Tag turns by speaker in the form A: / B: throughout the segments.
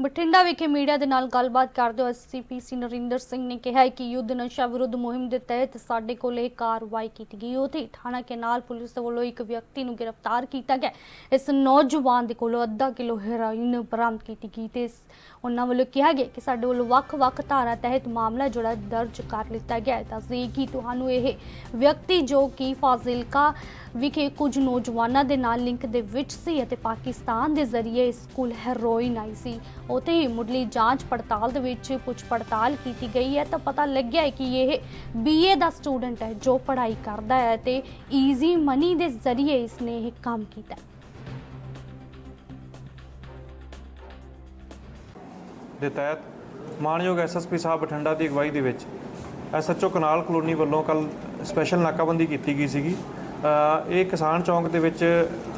A: ਬਠਿੰਡਾ ਵਿਖੇ ਮੀਡੀਆ ਦੇ ਨਾਲ ਗੱਲਬਾਤ ਕਰਦੇ ਹੋਏ ਐਸਸੀਪੀਸੀ ਨਰਿੰਦਰ ਸਿੰਘ ਨੇ ਕਿਹਾ ਕਿ ਯੁੱਧ ਨਸ਼ਾ ਵਿਰੁੱਧ ਮੁਹਿੰਮ ਦੇ ਤਹਿਤ ਸਾਡੇ ਕੋਲ ਇਹ ਕਾਰਵਾਈ ਕੀਤੀ ਗਈ। ਉਥੇ ਥਾਣਾ ਕੇਨਾਲ ਪੁਲਿਸ ਦੇ ਵੱਲੋਂ ਇੱਕ ਵਿਅਕਤੀ ਨੂੰ ਗ੍ਰਿਫਤਾਰ ਕੀਤਾ ਗਿਆ। ਇਸ ਨੌਜਵਾਨ ਦੇ ਕੋਲੋਂ ਅੱਧਾ ਕਿਲੋ ਹੈਰੋਇਨ ਬਰਾਮਦ ਕੀਤੀ ਗਈ ਤੇ ਉਹਨਾਂ ਵੱਲੋਂ ਕਿਹਾ ਗਿਆ ਕਿ ਸਾਡੇ ਵੱਲੋਂ ਵੱਖ-ਵੱਖ ਧਾਰਾ ਤਹਿਤ ਮਾਮਲਾ ਜਿਹੜਾ ਦਰਜ ਕਰ ਲਿੱਤਾ ਗਿਆ ਹੈ। ਦੱਸਦੇ ਕਿ ਤੁਹਾਨੂੰ ਇਹ ਵਿਅਕਤੀ ਜੋ ਕਿ ਫਾਜ਼ਿਲਕਾ ਵਿਖੇ ਕੁਝ ਨੌਜਵਾਨਾਂ ਦੇ ਨਾਲ ਲਿੰਕ ਦੇ ਵਿੱਚ ਸੀ ਅਤੇ ਪਾਕਿਸਤਾਨ ਦੇ ਜ਼ਰੀਏ ਇਸ ਕੋਲ ਹੈਰੋਇਨ ਆਈ ਸੀ। ਉਤੇ ਹੀ ਮੁੱਢਲੀ ਜਾਂਚ ਪੜਤਾਲ ਦੇ ਵਿੱਚ ਪੁੱਛ ਪੜਤਾਲ ਕੀਤੀ ਗਈ ਹੈ ਤਾਂ ਪਤਾ ਲੱਗਿਆ ਹੈ ਕਿ ਇਹ ਬੀਏ ਦਾ ਸਟੂਡੈਂਟ ਹੈ ਜੋ ਪੜ੍ਹਾਈ ਕਰਦਾ ਹੈ ਤੇ ਈਜ਼ੀ ਮਨੀ ਦੇ ਜ਼ਰੀਏ ਇਸਨੇ ਇਹ ਕੰਮ ਕੀਤਾ ਹੈ।
B: ਦੇ ਤਹਿਤ ਮਾਨਯੋਗ ਐਸਐਸਪੀ ਸਾਹਿਬ ਬਠਿੰਡਾ ਦੀ ਅਗਵਾਈ ਦੇ ਵਿੱਚ ਐਸਐਚਓ ਕਨਾਲ ਕਲੋਨੀ ਵੱਲੋਂ ਕੱਲ ਸਪੈਸ਼ਲ ਨਾਕਾਬੰਦੀ ਕੀਤੀ ਗਈ ਸੀਗੀ ਅ, ਇਹ ਕਿਸਾਨ ਚੌਂਕ ਦੇ ਵਿੱਚ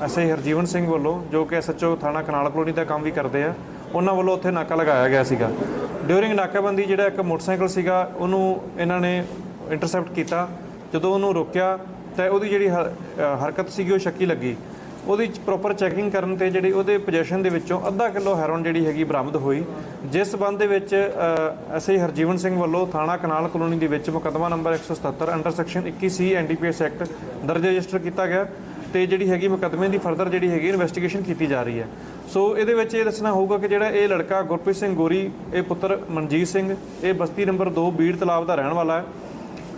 B: ਐਸਆਈ ਹਰਜੀਵਨ ਸਿੰਘ ਵੱਲੋਂ ਜੋ ਕਿ ਐਸਐਚਓ ਥਾਣਾ ਕਨਾਲ ਕਲੋਨੀ ਦਾ ਕੰਮ ਵੀ ਕਰਦੇ ਆ ਉਹਨਾਂ ਵੱਲੋਂ ਉੱਥੇ ਨਾਕਾ ਲਗਾਇਆ ਗਿਆ ਸੀਗਾ। ਡਿਊਰਿੰਗ ਨਾਕਾਬੰਦੀ ਜਿਹੜਾ ਇੱਕ ਮੋਟਰਸਾਈਕਲ ਸੀਗਾ, ਉਹਨੂੰ ਇਹਨਾਂ ਨੇ ਇੰਟਰਸੈਪਟ ਕੀਤਾ। ਜਦੋਂ ਉਹਨੂੰ ਰੋਕਿਆ, ਤਾਂ ਉਹਦੀ ਜਿਹੜੀ ਹਰ- ਹਰਕਤ ਸੀਗੀ, ਉਹ ਸ਼ੱਕੀ ਲੱਗੀ। ਉਹਦੀ ਪ੍ਰੋਪਰ ਚੈਕਿੰਗ ਕਰਨ ਤੇ ਜਿਹੜੀ ਉਹਦੇ ਪੋਜੀਸ਼ਨ ਦੇ ਵਿੱਚੋਂ ਅੱਧਾ ਕਿਲੋ ਹੈਰੋਨ ਜਿਹੜੀ ਹੈਗੀ ਬਰਾਮਦ ਹੋਈ। ਜਿਸ ਸਬੰਧ ਦੇ ਵਿੱਚ ਐਸਆਈ ਹਰਜੀਵਨ ਸਿੰਘ ਵੱਲੋਂ ਥਾਣਾ ਕਨਾਲ ਕਲੋਨੀ ਦੇ ਵਿੱਚ ਮੁਕੱਦਮਾ number 177 under section 21 C NDPS act ਦਰਜ ਰਜਿਸਟਰ ਕੀਤਾ ਗਿਆ। ਤੇ ਜਿਹੜੀ ਹੈਗੀ ਮੁਕੱਦਮੇ ਦੀ ਫਰਦਰ ਜਿਹੜੀ ਹੈਗੀ ਇਨਵੈਸਟੀਗੇਸ਼ਨ ਕੀਤੀ ਜਾ ਰਹੀ ਹੈ। ਸੋ ਇਹਦੇ ਵਿੱਚ ਇਹ ਦੱਸਣਾ ਹੋਊਗਾ ਕਿ ਜਿਹੜਾ ਇਹ ਲੜਕਾ ਗੁਰਪ੍ਰੀਤ ਸਿੰਘ ਗੋਰੀ, ਇਹ ਪੁੱਤਰ ਮਨਜੀਤ ਸਿੰਘ, ਇਹ ਬਸਤੀ ਨੰਬਰ 2 ਬੀੜ ਤਲਾਬ ਦਾ ਰਹਿਣ ਵਾਲਾ ਹੈ।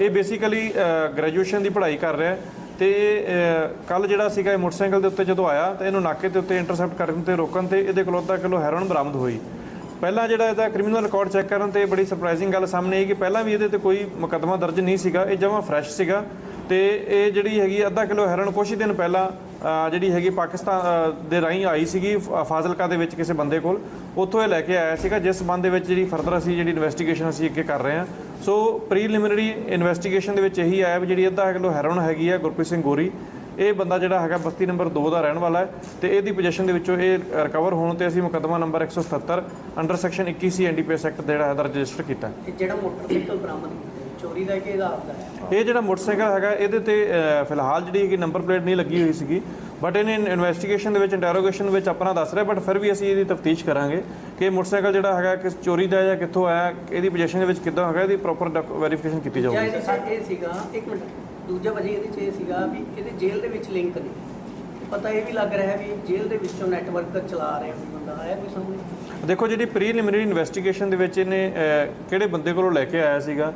B: ਇਹ ਬੇਸਿਕਲੀ ਗ੍ਰੈਜੂਏਸ਼ਨ ਦੀ ਪੜ੍ਹਾਈ ਕਰ ਰਿਹਾ ਹੈ ਤੇ ਕੱਲ ਜਿਹੜਾ ਸੀਗਾ ਇਹ ਮੋਟਰਸਾਈਕਲ ਦੇ ਉੱਤੇ ਜਦੋਂ ਆਇਆ ਤਾਂ ਇਹਨੂੰ ਨਾਕੇ ਦੇ ਉੱਤੇ ਇੰਟਰਸੈਪਟ ਕਰਨ ਤੇ ਰੋਕਣ ਤੇ ਇਹਦੇ ਕੋਲੋਂ ਅੱਧਾ ਕਿਲੋ ਹੈਰੋਨ ਬਰਾਮਦ ਹੋਈ। ਪਹਿਲਾਂ ਜਿਹੜਾ ਇਹਦਾ ਕ੍ਰਿਮੀਨਲ ਰਿਕਾਰਡ ਚੈੱਕ ਕਰਨ ਤੇ ਬੜੀ ਸਰਪ੍ਰਾਈਜ਼ਿੰਗ ਗੱਲ ਸਾਹਮਣੇ ਆਈ ਕਿ ਪਹਿਲਾਂ ਵੀ ਇਹਦੇ ਤੇ ਕੋਈ ਮੁਕੱਦਮਾ ਦਰਜ ਨਹੀਂ ਸੀਗਾ, ਇਹ ਜਮਾਂ ਫਰੈਸ਼ ਸੀਗਾ। ਤੇ ਇਹ ਜਿਹੜੀ ਹੈਗੀ ਅੱਧਾ ਕਿਲੋ ਹੈਰੋਨ ਕੁਛ ਹੀ ਦਿਨ ਪਹਿਲਾਂ ਜਿਹੜੀ ਹੈਗੀ ਪਾਕਿਸਤਾਨ ਦੇ ਰਾਹੀਂ ਆਈ ਸੀਗੀ ਫਾਜ਼ਿਲਕਾ ਦੇ ਵਿੱਚ ਕਿਸੇ ਬੰਦੇ ਕੋਲ। ਉੱਥੋਂ ਇਹ ਲੈ ਕੇ ਆਇਆ ਸੀਗਾ, ਜਿਸ ਸੰਬੰਧ ਦੇ ਵਿੱਚ ਜਿਹੜੀ ਫਰਦਰ ਅਸੀਂ ਜਿਹੜੀ ਇਨਵੈਸਟੀਗੇਸ਼ਨ ਅਸੀਂ ਅੱਗੇ ਕਰ ਰਹੇ ਹਾਂ। ਸੋ ਪ੍ਰੀਲਿਮਿਨਰੀ ਇਨਵੈਸਟੀਗੇਸ਼ਨ ਦੇ ਵਿੱਚ ਇਹੀ ਆਇਆ ਵੀ ਜਿਹੜੀ ਅੱਧਾ ਕਿਲੋ ਹੈਰੋਨ ਹੈਗੀ ਹੈ ਗੁਰਪ੍ਰੀਤ ਸਿੰਘ ਗੋਰੀ, ਇਹ ਬੰਦਾ ਜਿਹੜਾ ਹੈਗਾ ਬਸਤੀ ਨੰਬਰ 2 ਦਾ ਰਹਿਣ ਵਾਲਾ ਹੈ ਤੇ ਇਹਦੀ ਪੋਜੀਸ਼ਨ ਦੇ ਵਿੱਚੋਂ ਇਹ ਰਿਕਵਰ ਹੋਣ ਤੇ ਅਸੀਂ ਮੁਕੱਦਮਾ number 177 under section 21 C NDPS act ਜਿਹੜਾ ਹੈ ਰਜਿਸਟਰ ਕੀਤਾ। ਹੈ।
C: ਜਿਹੜਾ ਮੋਟਰਸਾਈਕਲ ਬਰਾਮਦ ਕੀਤਾ। ਚੋਰੀ ਦਾ ਕਿ ਇਹਦਾ ਆਪਦਾ ਹੈ?
B: ਇਹ ਜਿਹੜਾ ਮੋਟਰਸਾਈਕਲ ਹੈਗਾ ਇਹਦੇ ਤੇ ਅ, ਫਿਲਹਾਲ ਜਿਹੜੀ ਹੈਗੀ ਨੰਬਰ ਪਲੇਟ ਨਹੀਂ ਲੱਗੀ ਹੋਈ ਸੀਗੀ ਬਟ ਇਹਨੇ ਇਨਵੈਸਟੀਗੇਸ਼ਨ ਦੇ ਵਿੱਚ ਇੰਟਰੋਗੇਸ਼ਨ ਵਿੱਚ ਆਪਣਾ ਦੱਸ ਰਿਹਾ ਬਟ ਫਿਰ ਵੀ ਅਸੀਂ ਇਹਦੀ ਤਫਤੀਸ਼ ਕਰਾਂਗੇ ਕਿ ਇਹ ਮੋਟਰਸਾਈਕਲ ਜਿਹੜਾ ਹੈਗਾ ਕਿਸ ਚੋਰੀ ਦਾ ਹੈ ਜਾਂ ਕਿੱਥੋਂ ਆਇਆ ਇਹਦੀ ਪੋਜੀਸ਼ਨ ਦੇ ਵਿੱਚ ਕਿੱਦਾਂ ਹੈਗਾ ਇਹਦੀ ਪ੍ਰੋਪਰ ਵੈਰੀਫਿਕੇਸ਼ਨ ਕੀਤੀ
C: ਜਾਂ
B: ਜਾਊਗੀ
C: ਇਹਦੇ ਚ ਇਹ ਸੀਗਾ ਇੱਕ ਮਿੰਟ ਦੂਜਾ ਵਜੇ ਇਹਦੇ ਚ ਇਹ ਸੀਗਾ ਵੀ ਇਹਦੇ ਜੇਲ੍ਹ ਦੇ ਵਿੱਚ ਲਿੰਕ ਨਹੀਂ। ਪਤਾ ਇਹ ਵੀ ਲੱਗ ਰਿਹਾ ਵੀ ਜੇਲ੍ਹ ਦੇ ਵਿੱਚੋਂ ਨੈਟਵਰਕ ਚਲਾ ਰਿਹਾ ਕੋਈ ਬੰਦਾ ਆਇਆ ਕੋਈ ਸਾਹਮਣੇ?
B: ਦੇਖੋ ਜਿਹੜੀ ਪ੍ਰੀਲਿਮਿਨਰੀ ਇਨਵੈਸਟੀਗੇਸ਼ਨ ਦੇ ਵਿੱਚ ਇਹਨੇ ਅਹ, ਕਿਹੜੇ ਬੰਦੇ ਕੋਲੋਂ ਲੈ ਕੇ ਆਇਆ ਸੀਗਾ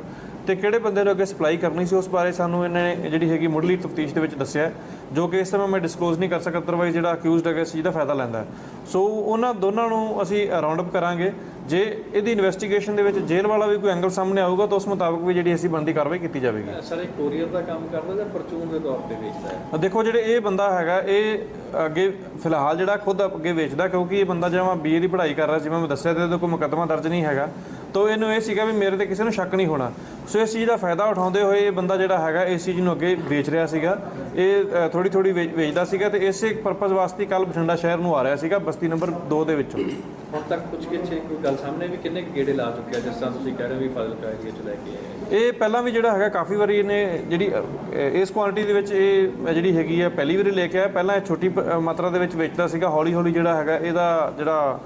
B: ਤੇ ਕਿਹੜੇ ਬੰਦੇ ਨੂੰ ਅੱਗੇ ਸਪਲਾਈ ਕਰਨੀ ਸੀ ਉਸ ਬਾਰੇ ਸਾਨੂੰ ਇਹਨੇ ਜਿਹੜੀ ਹੈਗੀ ਮੁੱਢਲੀ ਤਫਤੀਸ਼ ਦੇ ਵਿੱਚ ਦੱਸਿਆ ਜੋ ਕਿ ਇਸ ਸਮੇਂ ਮੈਂ ਡਿਸਕਲੋਜ਼ ਨਹੀਂ ਕਰ ਸਕਦਾ ਅਦਰਵਾਈਜ਼ ਜਿਹੜਾ ਅਕਿਊਜ਼ਡ ਹੈਗਾ ਇਸ ਚੀਜ਼ ਦਾ ਫਾਇਦਾ ਲੈਂਦਾ। ਸੋ ਉਹਨਾਂ ਦੋਨਾਂ ਨੂੰ ਅਸੀਂ ਰਾਉਂਡ ਅਪ ਕਰਾਂਗੇ। ਜੇ ਇਹਦੀ ਇਨਵੈਸਟੀਗੇਸ਼ਨ ਦੇ ਵਿੱਚ ਜੇਲ੍ਹ ਵਾਲਾ ਵੀ ਕੋਈ ਐਂਗਲ ਸਾਹਮਣੇ ਆਊਗਾ ਤਾਂ ਉਸ ਮੁਤਾਬਕ ਵੀ ਜਿਹੜੀ ਅਸੀਂ ਬਣਦੀ ਕਾਰਵਾਈ ਕੀਤੀ ਜਾਵੇਗੀ।
D: ਸਰ ਇਹ ਕੋਰੀਅਰ ਦਾ ਕੰਮ ਕਰਦਾ ਜਾਂ ਪਰਚੂਨ ਦੇ ਤੌਰ ਤੇ ਵੇਚਦਾ ਹੈ?
B: ਦੇਖੋ ਜਿਹੜੇ ਇਹ ਬੰਦਾ ਹੈਗਾ ਇਹ ਅੱਗੇ ਫਿਲਹਾਲ ਜਿਹੜਾ ਖੁਦ ਅੱਗੇ ਵੇਚਦਾ ਕਿਉਂਕਿ ਇਹ ਬੰਦਾ ਜਿਵੇਂ ਬੀਏ ਦੀ ਪੜ੍ਹਾਈ ਕਰ ਰਿਹਾ ਜਿਵੇਂ ਮੈਂ ਦੱਸਿਆ ਤੇ ਇਹਦੇ ਕੋਈ ਮੁਕੱਦਮਾ ਦਰਜ ਨਹੀਂ ਹੈਗਾ। ਤੋ ਇਹਨੂੰ ਇਹ ਸੀਗਾ ਵੀ ਮੇਰੇ ਤੇ ਕਿਸੇ ਨੂੰ ਸ਼ੱਕ ਨਹੀਂ ਹੋਣਾ। ਸੋ ਇਸ ਚੀਜ਼ ਦਾ ਫਾਇਦਾ ਉਠਾਉਂਦੇ ਹੋਏ ਇਹ ਬੰਦਾ ਜਿਹੜਾ ਹੈਗਾ ਇਸ ਚੀਜ਼ ਨੂੰ ਅੱਗੇ ਵੇਚ ਰਿਹਾ ਸੀਗਾ। ਇਹ ਥੋੜੀ ਥੋੜੀ ਵੇਚਦਾ ਸੀਗਾ ਤੇ ਇਸੇ ਪਰਪਸ ਵਾਸਤੇ ਕੱਲ ਬਠਿੰਡਾ ਸ਼ਹਿਰ ਨੂੰ ਆ ਰਿਹਾ ਸੀਗਾ ਬਸਤੀ ਨੰਬਰ 2 ਦੇ ਵਿੱਚੋਂ।
D: ਹੁਣ ਤੱਕ ਕੁਝ ਕਿਛੇ ਕੋਈ ਗੱਲ ਸਾਹਮਣੇ ਵੀ ਕਿੰਨੇ ਗੇੜੇ ਲਾ ਚੁੱਕਿਆ ਜਿਸ ਤਰ੍ਹਾਂ ਤੁਸੀਂ ਕਹਿ ਰਹੇ ਹੋ ਵੀ ਫਾਜ਼ਿਲਕਾ ਏਰੀਆ ਚ ਲੈ ਕੇ ਆਏ
B: ਇਹ ਪਹਿਲਾਂ ਵੀ ਜਿਹੜਾ ਹੈਗਾ ਕਾਫੀ ਵਾਰੀ ਇਹਨੇ ਜਿਹੜੀ ਇਸ ਕੁਆਂਟੀਟੀ ਦੇ ਵਿੱਚ ਇਹ ਜਿਹੜੀ ਹੈਗੀ ਹੈ ਪਹਿਲੀ ਵਾਰੀ ਲੈ ਕੇ ਆਇਆ। ਪਹਿਲਾਂ ਇਹ ਛੋਟੀ ਮਾਤਰਾ ਦੇ ਵਿੱਚ ਵੇਚਦਾ ਸੀਗਾ ਹੌਲੀ ਹੌਲੀ ਜਿਹੜਾ ਹੈਗਾ ਇਹਦਾ ਜਿਹੜਾ